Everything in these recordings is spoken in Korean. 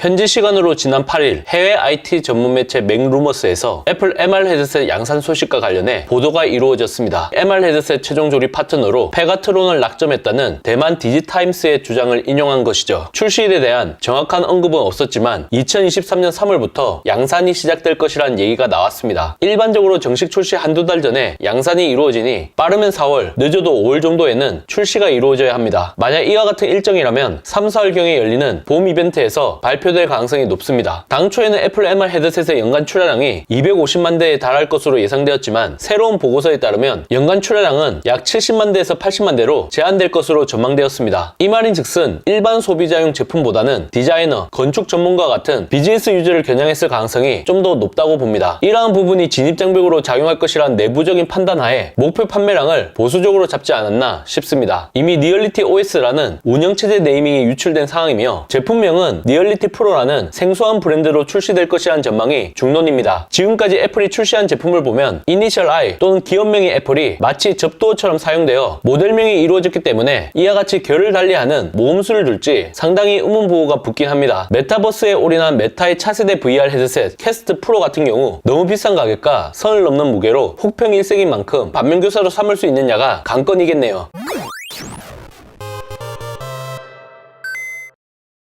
현지 시간으로 지난 8일 해외 IT 전문 매체 맥루머스에서 애플 MR 헤드셋 양산 소식과 관련해 보도가 이루어졌습니다. MR 헤드셋 최종 조립 파트너로 페가트론을 낙점했다는 대만 디지타임스의 주장을 인용한 것이죠. 출시일에 대한 정확한 언급은 없었지만 2023년 3월부터 양산이 시작될 것이란 얘기가 나왔습니다. 일반적으로 정식 출시 한두 달 전에 양산이 이루어지니 빠르면 4월, 늦어도 5월 정도에는 출시가 이루어져야 합니다. 만약 이와 같은 일정이라면 3, 4월경에 열리는 봄 이벤트에서 발표 될 가능성이 높습니다. 당초에는 애플 MR 헤드셋의 연간 출하량이 250만 대에 달할 것으로 예상되었지만 새로운 보고서에 따르면 연간 출하량은 약 70만 대에서 80만 대로 제한될 것으로 전망되었습니다. 이 말인 즉슨 일반 소비자용 제품보다는 디자이너, 건축 전문가 같은 비즈니스 유저를 겨냥했을 가능성이 좀 더 높다고 봅니다. 이러한 부분이 진입장벽으로 작용할 것이란 내부적인 판단하에 목표 판매량을 보수적으로 잡지 않았나 싶습니다. 이미 니얼리티 OS라는 운영체제 네이밍이 유출된 상황이며 제품명은 니얼리티 프로라는 생소한 브랜드로 출시될 것이라는 전망이 중론입니다. 지금까지 애플이 출시한 제품을 보면 이니셜 I 또는 기업명의 애플이 마치 접두어처럼 사용되어 모델명이 이루어졌기 때문에 이와 같이 결을 달리하는 모험수를 둘지 상당히 의문부호가 붙긴 합니다. 메타버스에 올인한 메타의 차세대 VR 헤드셋 캐스트 프로 같은 경우 너무 비싼 가격과 선을 넘는 무게로 혹평 일색인 만큼 반면교사로 삼을 수 있느냐가 관건이겠네요.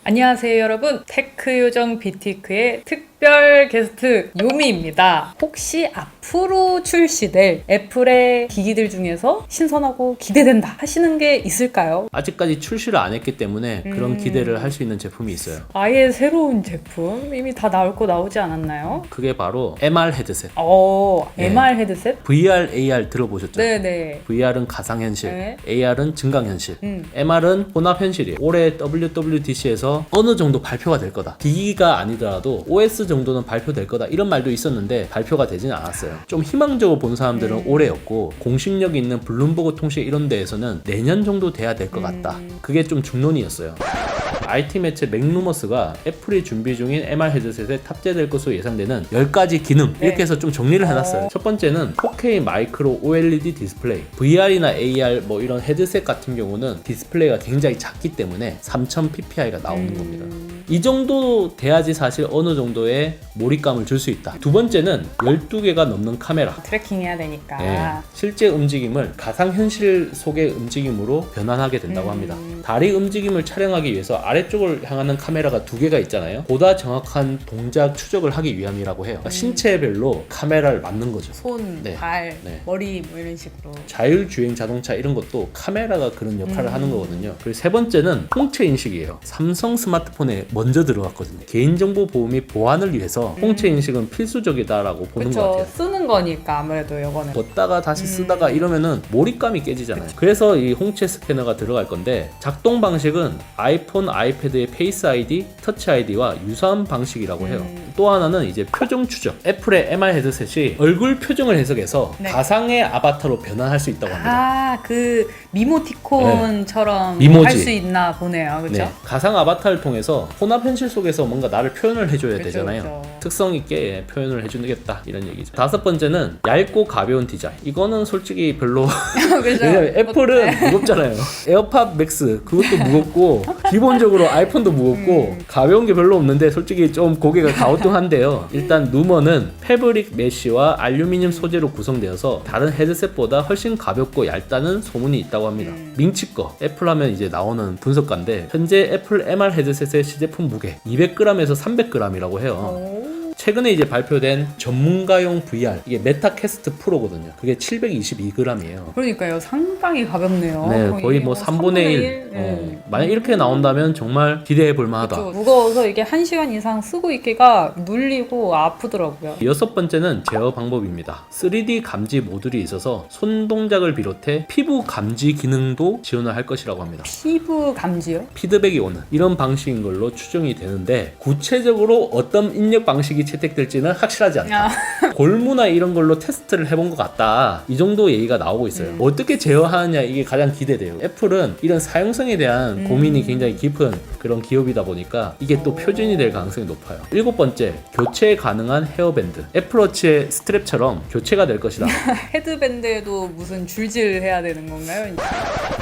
안녕하세요 여러분. 테크요정 비티크의 특 별 게스트 요미입니다 혹시 앞으로 출시될 애플의 기기들 중에서 신선하고 기대된다 하시는 게 있을까요? 아직까지 출시를 안 했기 때문에 그런 기대를 할 수 있는 제품이 있어요. 아예 새로운 제품 이미 다 나올 거 나오지 않았나요? 그게 바로 MR 헤드셋. 어 네. MR 헤드셋? VR, AR 들어보셨죠? 네네 VR은 가상현실, 네. AR은 증강현실, 음. MR은 혼합현실이에요. 올해 WWDC에서 어느 정도 발표가 될 거다. 기기가 아니더라도 OS 정도는 발표될 거다. 이런 말도 있었는데 발표가 되지는 않았어요. 좀 희망적으로 본 사람들은 음. 올해였고 공식력 있는 블룸버그 통신 이런 데에서는 내년 정도 돼야 될 것 같다. 음. 그게 좀 중론이었어요. IT 매체 맥루머스가 애플이 준비 중인 MR 헤드셋에 탑재될 것으로 예상되는 10가지 기능 네. 이렇게 해서 좀 정리를 해놨어요. 어. 첫 번째는 4K 마이크로 OLED 디스플레이. VR이나 AR 뭐 이런 헤드셋 같은 경우는 디스플레이가 굉장히 작기 때문에 3000 PPI가 나오는 겁니다. 이 정도 돼야지 사실 어느 정도의 몰입감을 줄 수 있다. 두 번째는 12개가 넘는 카메라. 트래킹 해야 되니까 네, 실제 움직임을 가상현실 속의 움직임으로 변환하게 된다고 합니다. 다리 움직임을 촬영하기 위해서 아래쪽을 향하는 카메라가 두 개가 있잖아요. 보다 정확한 동작 추적을 하기 위함이라고 해요. 그러니까 신체별로 카메라를 맞는 거죠. 손, 네. 발, 네. 머리 뭐 이런 식으로 자율주행 자동차 이런 것도 카메라가 그런 역할을 음. 하는 거거든요. 그리고 세 번째는 홍채 인식이에요. 삼성 스마트폰에 먼저 들어갔거든요. 개인정보 및 보안을 위해서 홍채 인식은 필수적이다라고 보는 것 그쵸 같아요. 쓰는 거니까 아무래도 요거는 걷다가 다시 음. 쓰다가 이러면은 몰입감이 깨지잖아요. 그래서 이 홍채 스캐너가 들어갈 건데 작동 방식은 아이폰, 아이패드의 페이스 아이디, 터치 아이디와 유사한 방식이라고 해요. 음. 또 하나는 이제 표정 추적. 애플의 MR 헤드셋이 얼굴 표정을 해석해서 네. 가상의 아바타로 변환할 수 있다고 합니다. 아 그 미모티콘처럼 네. 미모지. 할 수 있나 보네요 그죠? 네, 가상 아바타를 통해서 혼합 현실 속에서 뭔가 나를 표현을 해줘야 그쵸, 되잖아요. 그쵸. 특성 있게 표현을 해주겠다 이런 얘기죠. 다섯 번째는 얇고 가벼운 디자인. 이거는 솔직히 별로? 왜냐면 애플은 무겁잖아요. 에어팟 맥스 그것도 무겁고 기본적으로 아이폰도 무겁고 음. 가벼운 게 별로 없는데 솔직히 좀 고개가 가오뚱한데요. 일단 누머는 패브릭 메쉬와 알루미늄 소재로 구성되어서 다른 헤드셋보다 훨씬 가볍고 얇다는 소문이 있다고 합니다. 음. 밍치 거 애플 하면 이제 나오는 분석가인데 현재 애플 MR 헤드셋의 시제품 무게 200g에서 300g이라고 해요. 오. 최근에 이제 발표된 전문가용 VR 이게 메타캐스트 프로거든요. 그게 722g이에요. 그러니까요 상당히 가볍네요 네, 거의 뭐 3분의 1. 일. 어, 네. 만약 이렇게 나온다면 정말 기대해 볼 만하다. 그쵸. 무거워서 이게 1시간 이상 쓰고 있기가 눌리고 아프더라고요 여섯 번째는 제어 방법입니다. 3D 감지 모듈이 있어서 손 동작을 비롯해 피부 감지 기능도 지원을 할 것이라고 합니다. 피부 감지요? 피드백이 오는 이런 방식인 걸로 추정이 되는데 구체적으로 어떤 입력 방식이 혜택될지는 확실하지 않다. 아, 골무나 이런 걸로 테스트를 해본 것 같다. 이 정도 얘기가 나오고 있어요. 어떻게 제어하느냐 이게 가장 기대돼요. 애플은 이런 사용성에 대한 고민이 굉장히 깊은 그런 기업이다 보니까 이게 또 표준이 될 가능성이 높아요. 일곱 번째, 교체 가능한 헤어밴드. 애플워치의 스트랩처럼 교체가 될 것이다. 헤드밴드에도 무슨 줄질 해야 되는 건가요?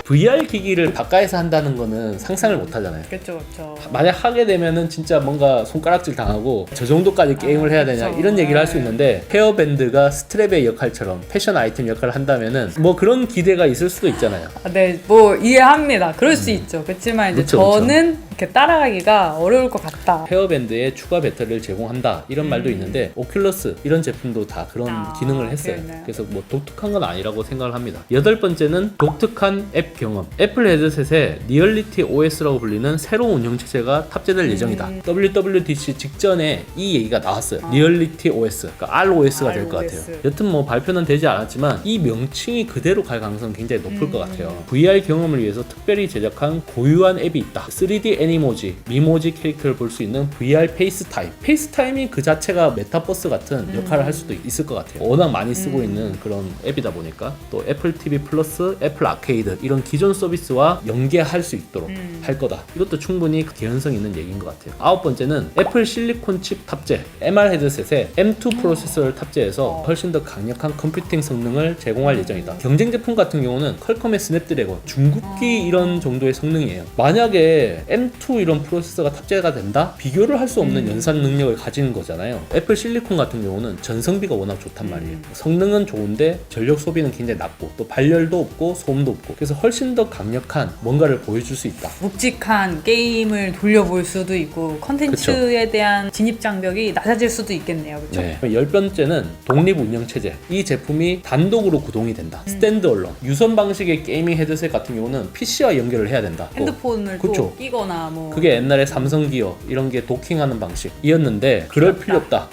VR 기기를 가까이서 한다는 거는 상상을 못 하잖아요. 그렇죠, 그렇죠. 만약 하게 되면은 진짜 뭔가 손가락질 당하고 저 정도까지 게임을 아, 해야 되냐. 이런 얘기를 할수 네. 있는데 헤어밴드가 스트랩의 역할처럼 패션 아이템 역할을 한다면은 뭐 그런 기대가 있을 수도 있잖아요. 아, 네, 뭐 이해합니다. 그럴 수 있죠. 그렇지만 이제 그쵸, 그쵸. 저는 이렇게 따라가기가 어려울 것 같다. 헤어밴드에 추가 배터리를 제공한다 이런 말도 있는데 오큘러스 이런 제품도 다 그런 음. 아, 기능을 했어요. 그러네요. 그래서 뭐 독특한 건 아니라고 생각을 합니다. 여덟 번째는 독특한 앱 경험. 애플 헤드셋에 리얼리티 OS라고 불리는 새로운 운영 체제가 탑재될 예정이다. 음. WWDC 직전에 이 얘기가 나왔어요. 리얼리티 OS, 그러니까 ROS가 될 것 같아요. 여튼 뭐 발표는 되지 않았지만 이 명칭이 그대로 갈 가능성은 굉장히 높을 음. 것 같아요. VR 경험을 위해서 특별히 제작한 고유한 앱이 있다. 3D 애니모지, 미모지 캐릭터를 볼 수 있는 VR 페이스타임. 페이스타임이 그 자체가 메타버스 같은 음. 역할을 할 수도 있을 것 같아요. 워낙 많이 쓰고 있는 그런 앱이다 보니까 또 애플 TV 플러스, 애플 아케이드 이런 기존 서비스와 연계할 수 있도록 음. 할 거다. 이것도 충분히 개연성 있는 얘기인 것 같아요. 아홉 번째는 애플 실리콘 칩 탑재. MR 헤드셋에 M2 프로세서를 탑재해서 어. 훨씬 더 강력한 컴퓨팅 성능을 제공할 예정이다. 경쟁 제품 같은 경우는 퀄컴의 스냅드래곤, 중국기 이런 정도의 성능이에요. 만약에 M2 이런 프로세서가 탑재가 된다? 비교를 할 수 없는 연산 능력을 가지는 거잖아요. 애플 실리콘 같은 경우는 전성비가 워낙 좋단 말이에요. 성능은 좋은데 전력 소비는 굉장히 낮고 또 발열도 없고 소음도 없고 그래서 훨씬 더 강력한 뭔가를 보여줄 수 있다. 묵직한 게임을 돌려볼 수도 있고 컨텐츠에 대한 진입 장벽이 낮아질 수도 있겠네요. 그렇죠? 네. 열 번째는 독립 운영 체제. 이 제품이 단독으로 구동이 된다. 스탠드 얼론. 유선 방식의 게이밍 헤드셋 같은 경우는 PC와 연결을 해야 된다. 또 핸드폰을 그쵸. 또 끼거나 뭐 그게 옛날에 삼성 기어 이런 게 도킹하는 방식이었는데 그럴 필요 없다.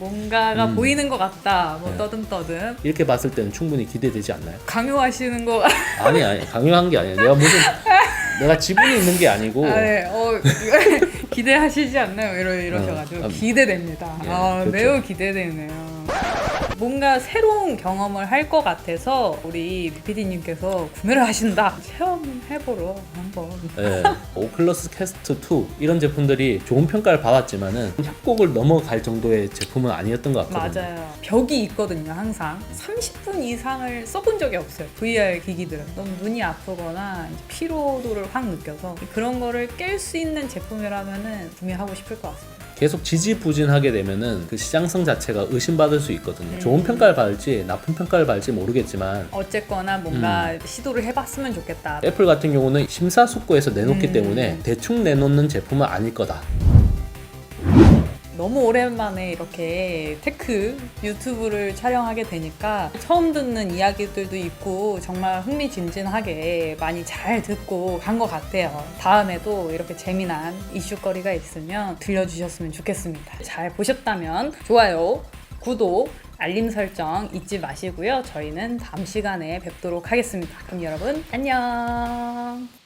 뭔가가 음. 보이는 것 같다. 뭐 네. 떠듬떠듬 이렇게 봤을 때는 충분히 기대되지 않나요? 강요하시는 거 아니 아니 강요한 게 아니에요. 내가 무슨 내가 지분이 있는 게 아니고 아, 네. 어, 기대하시지 않나요? 이러, 이러셔가지고 어, 아, 기대됩니다. 예, 아, 그렇죠. 매우 기대되네요. 뭔가 새로운 경험을 할 것 같아서 우리 PD님께서 구매를 하신다. 체험해보러 한번. 예, 오클러스 캐스트 2 이런 제품들이 좋은 평가를 받았지만은 협곡을 넘어갈 정도의 제품은 아니었던 것 같거든요. 맞아요. 벽이 있거든요, 항상. 30분 이상을 써본 적이 없어요. VR 기기들은. 너무 눈이 아프거나 이제 피로도를 확 느껴서 그런 거를 깰 수 있는 제품이라면은 구매하고 싶을 것 같습니다. 계속 지지부진하게 되면은 그 시장성 자체가 의심받을 수 있거든요. 음. 좋은 평가를 받을지 나쁜 평가를 받을지 모르겠지만 어쨌거나 뭔가 음. 시도를 해봤으면 좋겠다. 애플 같은 경우는 심사숙고해서 내놓기 음. 때문에 대충 내놓는 제품은 아닐 거다. 너무 오랜만에 이렇게 테크 유튜브를 촬영하게 되니까 처음 듣는 이야기들도 있고 정말 흥미진진하게 많이 잘 듣고 간 것 같아요. 다음에도 이렇게 재미난 이슈거리가 있으면 들려주셨으면 좋겠습니다. 잘 보셨다면 좋아요, 구독, 알림 설정 잊지 마시고요. 저희는 다음 시간에 뵙도록 하겠습니다. 그럼 여러분 안녕.